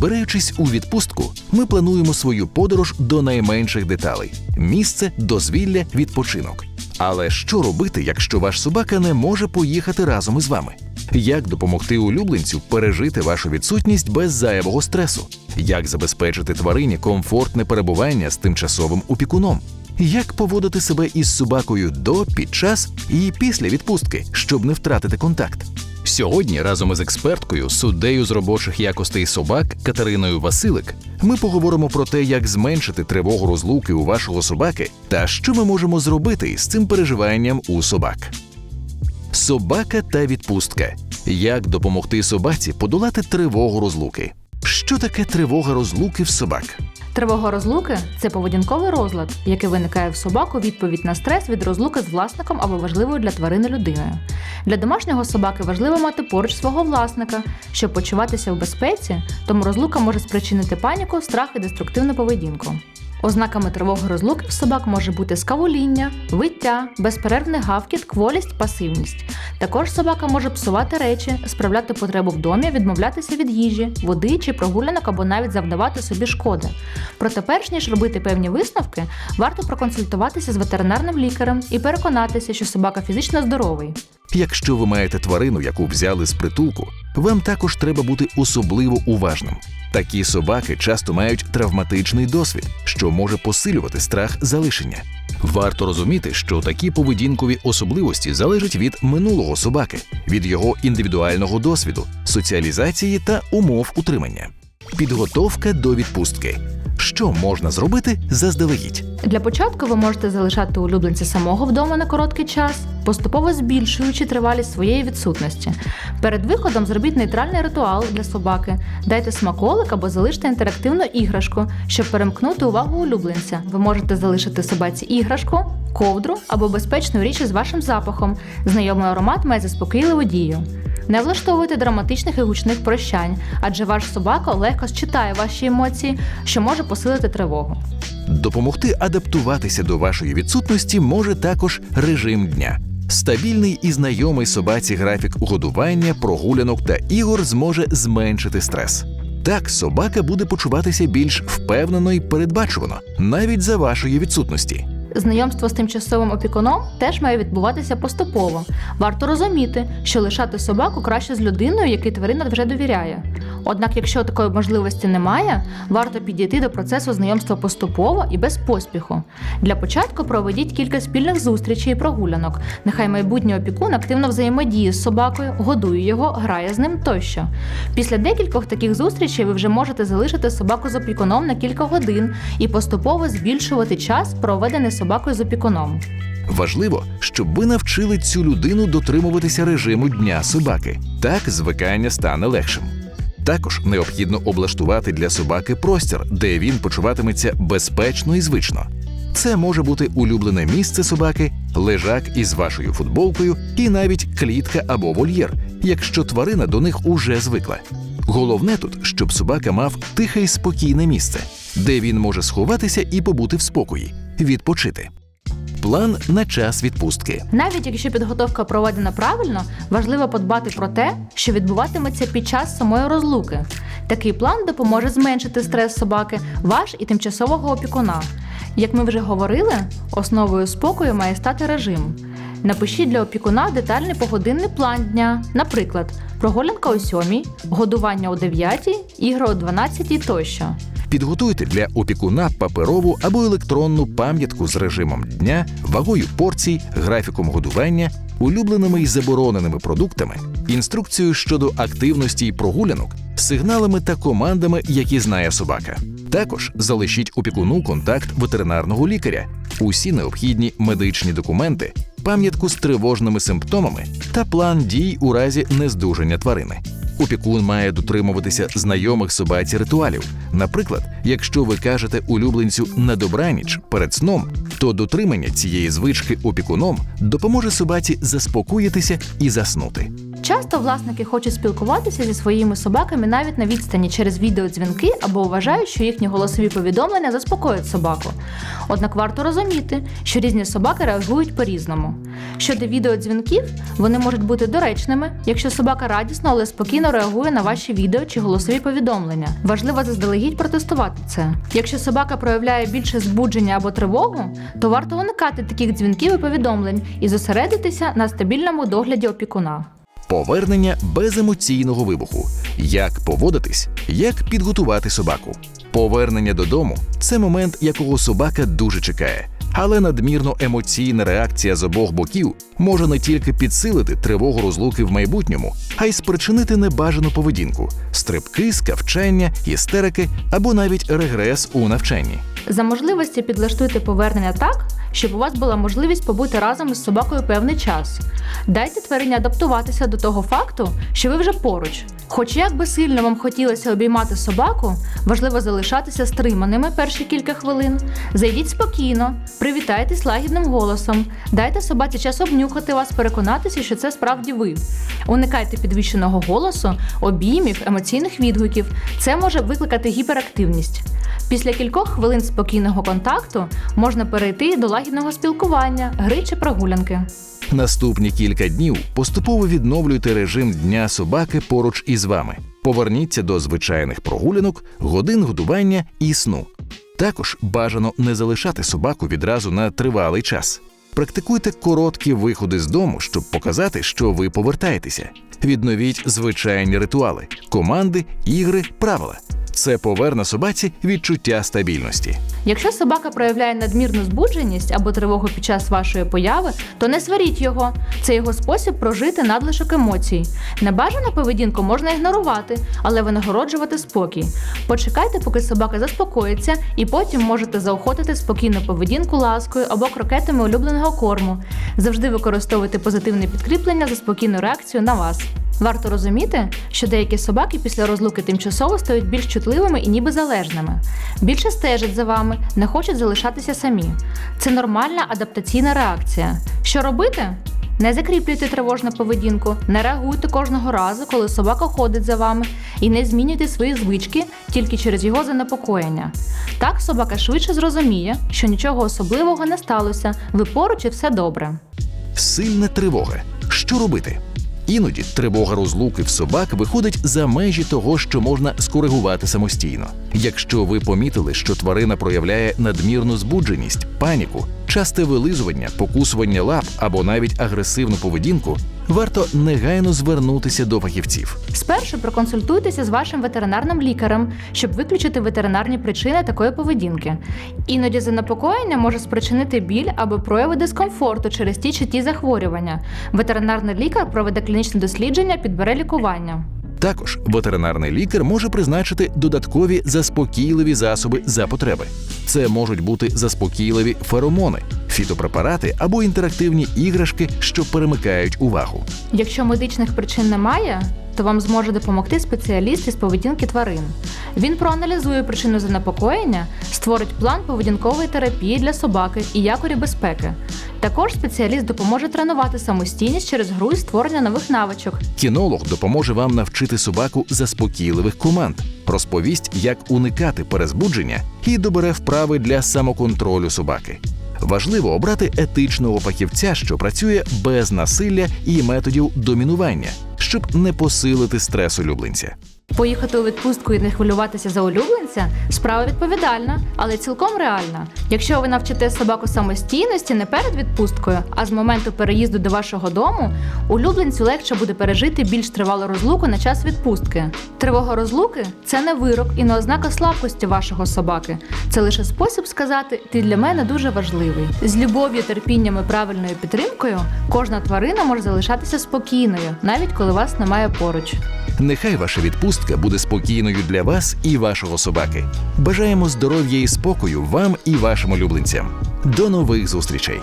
Збираючись у відпустку, ми плануємо свою подорож до найменших деталей: місце, дозвілля, відпочинок. Але що робити, якщо ваш собака не може поїхати разом із вами? Як допомогти улюбленцю пережити вашу відсутність без зайвого стресу? Як забезпечити тварині комфортне перебування з тимчасовим опікуном? Як поводити себе із собакою до, під час і після відпустки, щоб не втратити контакт? Сьогодні разом із експерткою, суддею з робочих якостей собак Катериною Василик, ми поговоримо про те, як зменшити тривогу розлуки у вашого собаки та що ми можемо зробити з цим переживанням у собак. Собака та відпустка. Як допомогти собаці подолати тривогу розлуки? Що таке тривога розлуки в собак? Тривога розлуки це поведінковий розлад, який виникає в собаку відповідь на стрес від розлуки з власником або важливою для тварини людиною. Для домашнього собаки важливо мати поруч свого власника, щоб почуватися в безпеці, тому розлука може спричинити паніку, страх і деструктивну поведінку. Ознаками тривоги розлуки в собак може бути скавуління, виття, безперервний гавкіт, кволість, пасивність. Також собака може псувати речі, справляти потребу в домі, відмовлятися від їжі, води чи прогулянок або навіть завдавати собі шкоди. Проте, перш ніж робити певні висновки, варто проконсультуватися з ветеринарним лікарем і переконатися, що собака фізично здоровий. Якщо ви маєте тварину, яку взяли з притулку, вам також треба бути особливо уважним. Такі собаки часто мають травматичний досвід, що може посилювати страх залишення. Варто розуміти, що такі поведінкові особливості залежать від минулого собаки, від його індивідуального досвіду, соціалізації та умов утримання. Підготовка до відпустки. Що можна зробити заздалегідь? Для початку ви можете залишати улюбленця самого вдома на короткий час, поступово збільшуючи тривалість своєї відсутності. Перед виходом зробіть нейтральний ритуал для собаки, дайте смаколик або залиште інтерактивну іграшку, щоб перемкнути увагу улюбленця. Ви можете залишити собаці іграшку, ковдру або безпечну річ із вашим запахом. Знайомий аромат має заспокійливу дію. Не влаштовуйте драматичних і гучних прощань, адже ваш собака легко считає ваші емоції, що може посилити тривогу. Допомогти адаптуватися до вашої відсутності може також режим дня. Стабільний і знайомий собаці графік годування, прогулянок та ігор зможе зменшити стрес. Так собака буде почуватися більш впевнено і передбачувано, навіть за вашої відсутності. Знайомство з тимчасовим опікуном теж має відбуватися поступово. Варто розуміти, що лишати собаку краще з людиною, якій тварина вже довіряє. Однак, якщо такої можливості немає, варто підійти до процесу знайомства поступово і без поспіху. Для початку проведіть кілька спільних зустрічей і прогулянок. Нехай майбутній опікун активно взаємодіє з собакою, годує його, грає з ним тощо. Після декількох таких зустрічей ви вже можете залишити собаку з опікуном на кілька годин і поступово збільшувати час, проведений собакою з опікуном. Важливо, щоб ви навчили цю людину дотримуватися режиму дня собаки. Так звикання стане легшим. Також необхідно облаштувати для собаки простір, де він почуватиметься безпечно і звично. Це може бути улюблене місце собаки, лежак із вашою футболкою і навіть клітка або вольєр, якщо тварина до них уже звикла. Головне тут, щоб собака мав тихе й спокійне місце, де він може сховатися і побути в спокої, відпочити. План на час відпустки. Навіть якщо підготовка проведена правильно, важливо подбати про те, що відбуватиметься під час самої розлуки. Такий план допоможе зменшити стрес собаки, ваш і тимчасового опікуна. Як ми вже говорили, основою спокою має стати режим. Напишіть для опікуна детальний погодинний план дня, наприклад, прогулянка о 7, годування о 9, ігри о 12 тощо. Підготуйте для опікуна паперову або електронну пам'ятку з режимом дня, вагою порцій, графіком годування, улюбленими й забороненими продуктами, інструкцією щодо активності й прогулянок, сигналами та командами, які знає собака. Також залишіть опікуну контакт ветеринарного лікаря, усі необхідні медичні документи, пам'ятку з тривожними симптомами та план дій у разі нездужання тварини. Опікун має дотримуватися знайомих собаці ритуалів. Наприклад, якщо ви кажете улюбленцю на добраніч перед сном, то дотримання цієї звички опікуном допоможе собаці заспокоїтися і заснути. Часто власники хочуть спілкуватися зі своїми собаками навіть на відстані через відеодзвінки або вважають, що їхні голосові повідомлення заспокоять собаку. Однак варто розуміти, що різні собаки реагують по-різному. Щодо відеодзвінків, вони можуть бути доречними, якщо собака радісно, але спокійно реагує на ваші відео чи голосові повідомлення. Важливо заздалегідь протестувати це. Якщо собака проявляє більше збудження або тривогу, то варто уникати таких дзвінків і повідомлень і зосередитися на стабільному догляді опікуна. Повернення без емоційного вибуху. Як поводитись, як підготувати собаку. Повернення додому це момент, якого собака дуже чекає. Але надмірно емоційна реакція з обох боків може не тільки підсилити тривогу розлуки в майбутньому, а й спричинити небажану поведінку, стрибки, скавчання, істерики або навіть регрес у навчанні. За можливості підлаштуйте повернення так, щоб у вас була можливість побути разом із собакою певний час. Дайте тварині адаптуватися до того факту, що ви вже поруч. Хоч як би сильно вам хотілося обіймати собаку, важливо залишатися стриманими перші кілька хвилин. Зайдіть спокійно, привітайтесь лагідним голосом, дайте собаці час обнюхати вас, переконатися, що це справді ви. Уникайте підвищеного голосу, обіймів, емоційних відгуків. Це може викликати гіперактивність. Після кількох хвилин спокійного контакту можна перейти до лагідного спілкування, гри чи прогулянки. Наступні кілька днів поступово відновлюйте режим дня собаки поруч із вами. Поверніться до звичайних прогулянок, годин годування і сну. Також бажано не залишати собаку відразу на тривалий час. Практикуйте короткі виходи з дому, щоб показати, що ви повертаєтеся. Відновіть звичайні ритуали, команди, ігри, правила. Це поверне собаці відчуття стабільності. Якщо собака проявляє надмірну збудженість або тривогу під час вашої появи, то не сваріть його. Це його спосіб прожити надлишок емоцій. Небажану поведінку можна ігнорувати, але винагороджувати спокій. Почекайте, поки собака заспокоїться, і потім можете заохотити спокійну поведінку ласкою або крокетами улюбленого корму. Завжди використовуйте позитивне підкріплення за спокійну реакцію на вас. Варто розуміти, що деякі собаки після розлуки тимчасово стають більш чутливими і ніби залежними. Більше стежать за вами, не хочуть залишатися самі. Це нормальна адаптаційна реакція. Що робити? Не закріплюйте тривожну поведінку, не реагуйте кожного разу, коли собака ходить за вами, і не змінюйте свої звички тільки через його занепокоєння. Так собака швидше зрозуміє, що нічого особливого не сталося, ви поруч і все добре. Сильна тривога. Що робити? Іноді тривога розлуки в собак виходить за межі того, що можна скоригувати самостійно. Якщо ви помітили, що тварина проявляє надмірну збудженість, паніку, часте вилизування, покусування лап або навіть агресивну поведінку, варто негайно звернутися до фахівців. Спершу проконсультуйтеся з вашим ветеринарним лікарем, щоб виключити ветеринарні причини такої поведінки. Іноді занепокоєння може спричинити біль або прояви дискомфорту через ті чи ті захворювання. Ветеринарний лікар проведе клінічне дослідження, підбере лікування. Також ветеринарний лікар може призначити додаткові заспокійливі засоби за потреби. Це можуть бути заспокійливі феромони, фітопрепарати або інтерактивні іграшки, що перемикають увагу. Якщо медичних причин немає, то вам зможе допомогти спеціаліст із поведінки тварин. Він проаналізує причину занепокоєння, створить план поведінкової терапії для собаки і якорі безпеки. Також спеціаліст допоможе тренувати самостійність через гру і створення нових навичок. Кінолог допоможе вам навчити собаку заспокійливих команд, розповість, як уникати перезбудження і добере вправи для самоконтролю собаки. Важливо обрати етичного фахівця, що працює без насилля і методів домінування, щоб не посилити стрес улюбленця. Поїхати у відпустку і не хвилюватися за улюбленця справа відповідальна, але цілком реальна. Якщо ви навчите собаку самостійності не перед відпусткою, а з моменту переїзду до вашого дому, улюбленцю легше буде пережити більш тривалу розлуку на час відпустки. Тривога розлуки це не вирок і не ознака слабкості вашого собаки. Це лише спосіб сказати Ти для мене дуже важливий. З любов'ю, терпінням і правильною підтримкою кожна тварина може залишатися спокійною, навіть коли вас немає поруч. Нехай ваша відпустка буде спокійною для вас і вашого собаки. Бажаємо здоров'я і спокою вам і вашим улюбленцям. До нових зустрічей!